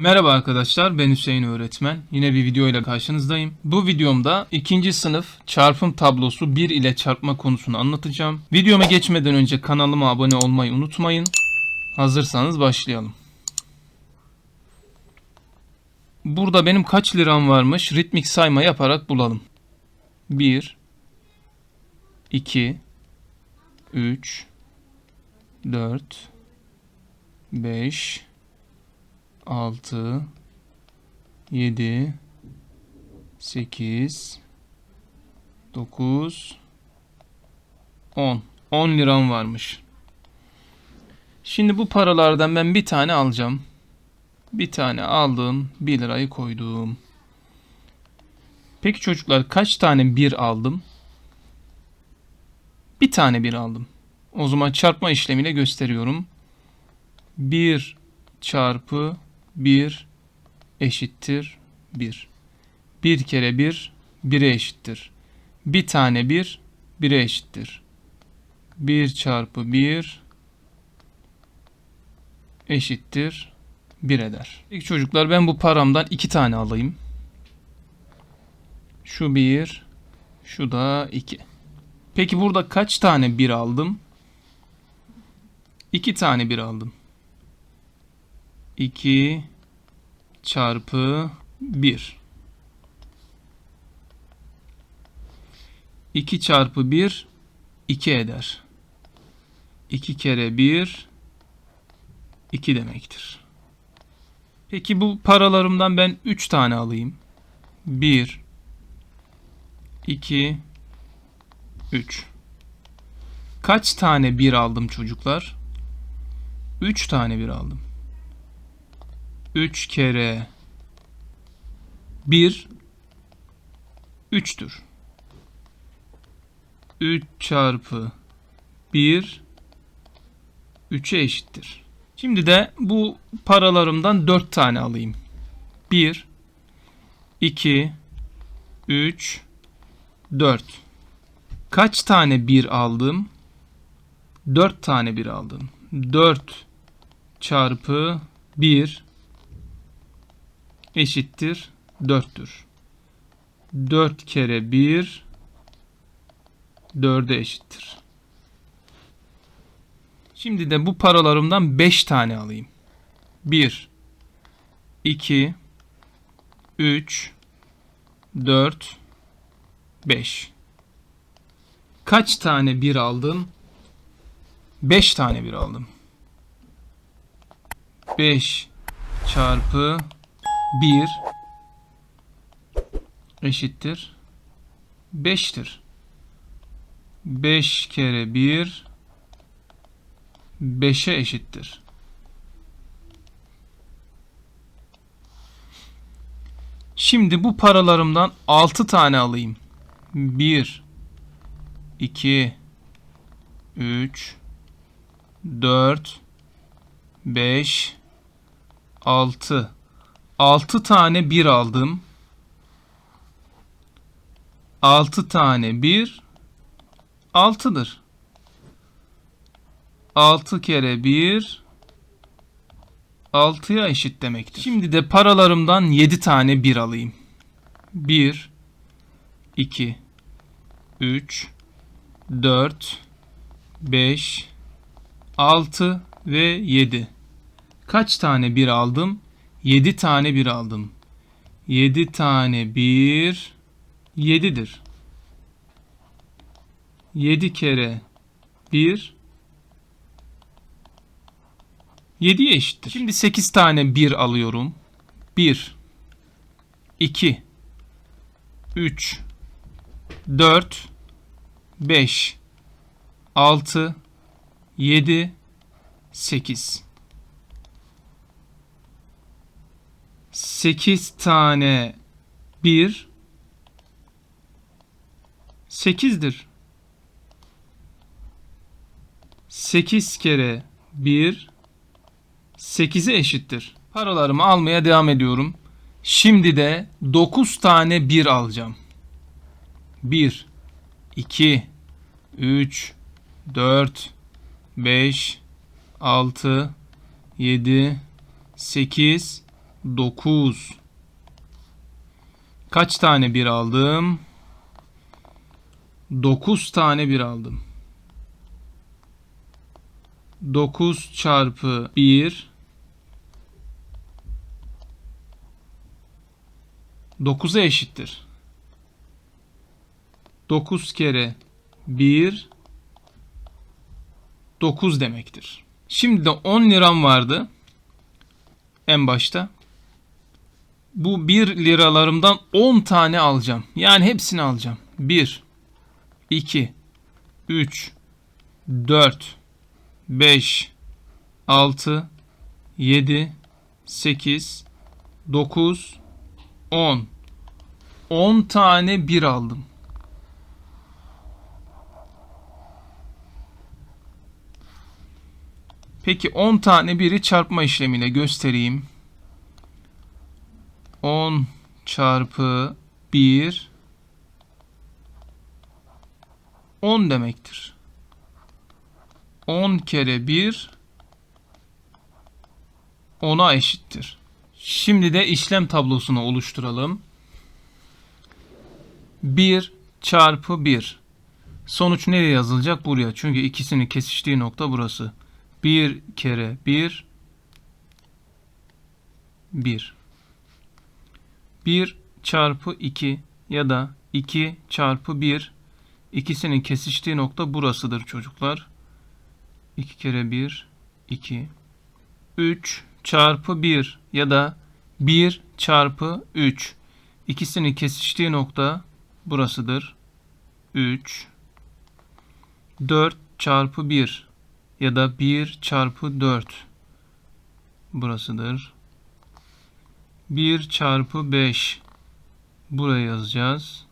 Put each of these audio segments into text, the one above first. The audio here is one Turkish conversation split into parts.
Merhaba arkadaşlar ben Hüseyin öğretmen. Yine bir video ile karşınızdayım. Bu videomda ikinci sınıf çarpım tablosu 1 ile çarpma konusunu anlatacağım. Videoma geçmeden önce kanalıma abone olmayı unutmayın. Hazırsanız başlayalım. Burada benim kaç liram varmış ritmik sayma yaparak bulalım. 1 2 3 4 5 6 7 8 9 10 10 liram varmış. Şimdi bu paralardan ben bir tane alacağım. Bir tane aldım. 1 lirayı koydum. Peki çocuklar kaç tane bir aldım? Bir tane bir aldım. O zaman çarpma işlemiyle gösteriyorum. 1 çarpı 1 eşittir 1. 1 kere 1 1'e eşittir. Bir tane 1 1'e eşittir. 1 çarpı 1 eşittir 1 eder. Peki çocuklar ben bu paramdan 2 tane alayım. Şu 1, şu da 2. Peki burada kaç tane 1 aldım? 2 tane 1 aldım. 2 çarpı 1. 2 çarpı 1 2 eder. 2 kere 1 2 demektir. Peki bu paralarımdan ben 3 tane alayım. 1 2 3 Kaç tane 1 aldım çocuklar? 3 tane 1 aldım. 3 kere 1 3'tür. 3 çarpı 1 3'e eşittir. Şimdi de bu paralarımdan 4 tane alayım. 1 2 3 4 Kaç tane 1 aldım? 4 tane 1 aldım. 4 çarpı 1 eşittir 4'tür. 4 kere 1 4'e eşittir. Şimdi de bu paralarımdan 5 tane alayım. 1 2 3 4 5 Kaç tane 1 aldım? 5 tane 1 aldım. 5 çarpı 1 eşittir 5'tir. 5 kere 1 5'e eşittir. Şimdi bu paralarımdan 6 tane alayım. 1 2 3 4 5 6 6 tane 1 aldım. 6 tane 1 6'dır. 6 kere 1 6'ya eşit demektir. Şimdi de paralarımdan 7 tane 1 alayım. 1 2 3 4 5 6 ve 7. Kaç tane 1 aldım? 7 tane 1 aldım. 7 tane 1 7'dir. 7 kere 1 7'ye eşittir. Şimdi 8 tane 1 alıyorum. 1 2 3 4 5 6 7 8 8 tane 1 8'dir. 8 kere 1 8'e eşittir. Paralarımı almaya devam ediyorum. Şimdi de 9 tane 1 alacağım. 1 2 3 4 5 6 7 8 9. Kaç tane 1 aldım? 9 tane 1 aldım. 9 çarpı 1 9'a eşittir. 9 kere 1 9 demektir. Şimdi de 10 liram vardı. En başta. Bu 1 liralarımdan 10 tane alacağım. Yani hepsini alacağım. 1 2 3 4 5 6 7 8 9 10 10 tane 1 aldım. Peki 10 tane biri çarpma işlemiyle göstereyim. 10 çarpı 1 10 demektir. 10 kere 1 10'a eşittir. Şimdi de işlem tablosunu oluşturalım. 1 çarpı 1. Sonuç nereye yazılacak? Buraya. Çünkü ikisinin kesiştiği nokta burası. 1 kere 1 1 1 çarpı 2 ya da 2 çarpı 1 ikisinin kesiştiği nokta burasıdır çocuklar. 2 kere 1 2 3 çarpı 1 ya da 1 çarpı 3 ikisinin kesiştiği nokta burasıdır. 3 4 çarpı 1 ya da 1 çarpı 4 burasıdır. 1 çarpı 5 buraya yazacağız.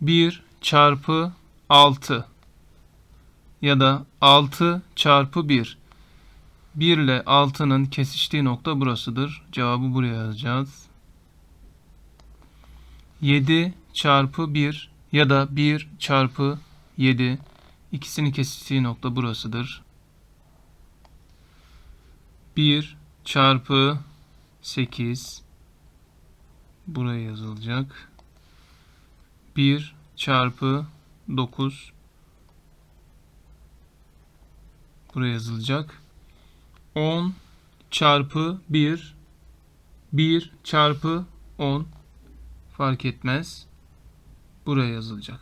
1 çarpı 6 ya da 6 çarpı 1 1 ile 6'nın kesiştiği nokta burasıdır. Cevabı buraya yazacağız. 7 çarpı 1 ya da 1 çarpı 7 ikisini kesiştiği nokta burasıdır. 1 çarpı 8 buraya yazılacak. 1 çarpı 9 buraya yazılacak. 10 çarpı 1 1 çarpı 10 fark etmez buraya yazılacak.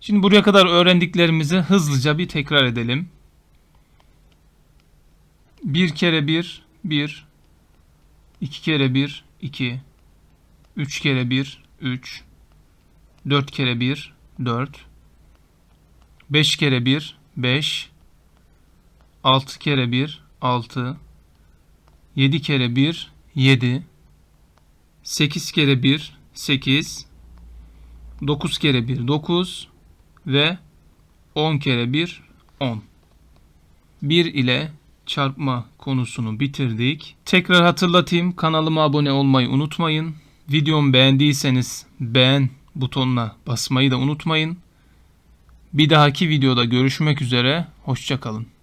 Şimdi buraya kadar öğrendiklerimizi hızlıca bir tekrar edelim. 1 kere 1 1 2 kere 1 2 3 kere 1 3 4 kere 1 4 5 kere 1 5 6 kere 1 6 7 kere 1 7 8 kere 1 8 9 kere 1 9 ve 10 kere 1 10. 1 ile çarpma konusunu bitirdik. Tekrar hatırlatayım kanalıma abone olmayı unutmayın. Videomu beğendiyseniz beğen butonuna basmayı da unutmayın. Bir dahaki videoda görüşmek üzere. Hoşçakalın.